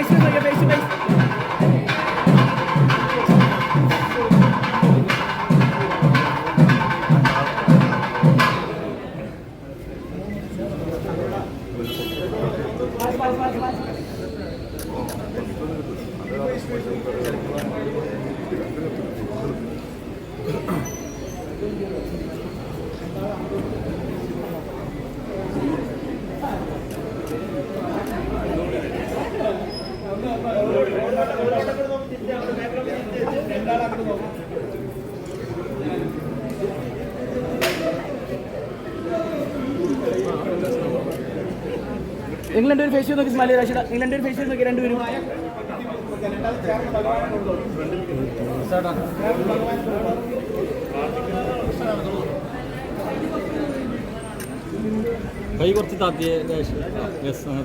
Face നോക്കിയാ face face England ഒരു face നോക്കി സ്മൈലി റാഷിദ. ഇംഗ്ലണ്ട് ഒരു ഫേസ് നോക്കി രണ്ടുപേരും. കൈ കുറച്ച് താത്തിയെ യെസ് അങ്ങനെ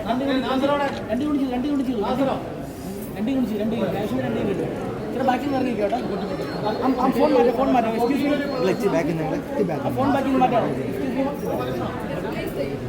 രണ്ട് കുടിച്ചു രണ്ട് കുടിച്ചു രണ്ട് കുടിച്ചു രണ്ട് കാശ്മീർ രണ്ട് കിട്ടും ഇത്ര ബാക്കി ഇറങ്ങി കേട്ടോ ഫോൺ മാറ്റാം ഫോൺ മാറ്റാം എക്സ്ക്യൂസ് മീ ക്ലച്ച് ഫോൺ ബാക്കി മാറ്റാം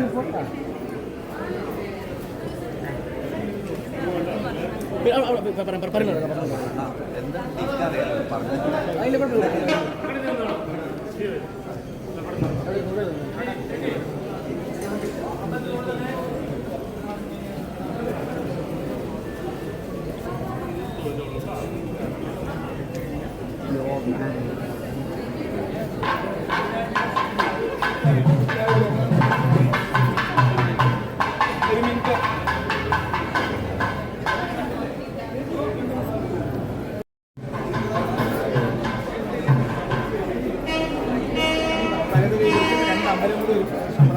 Your man. I don't believe.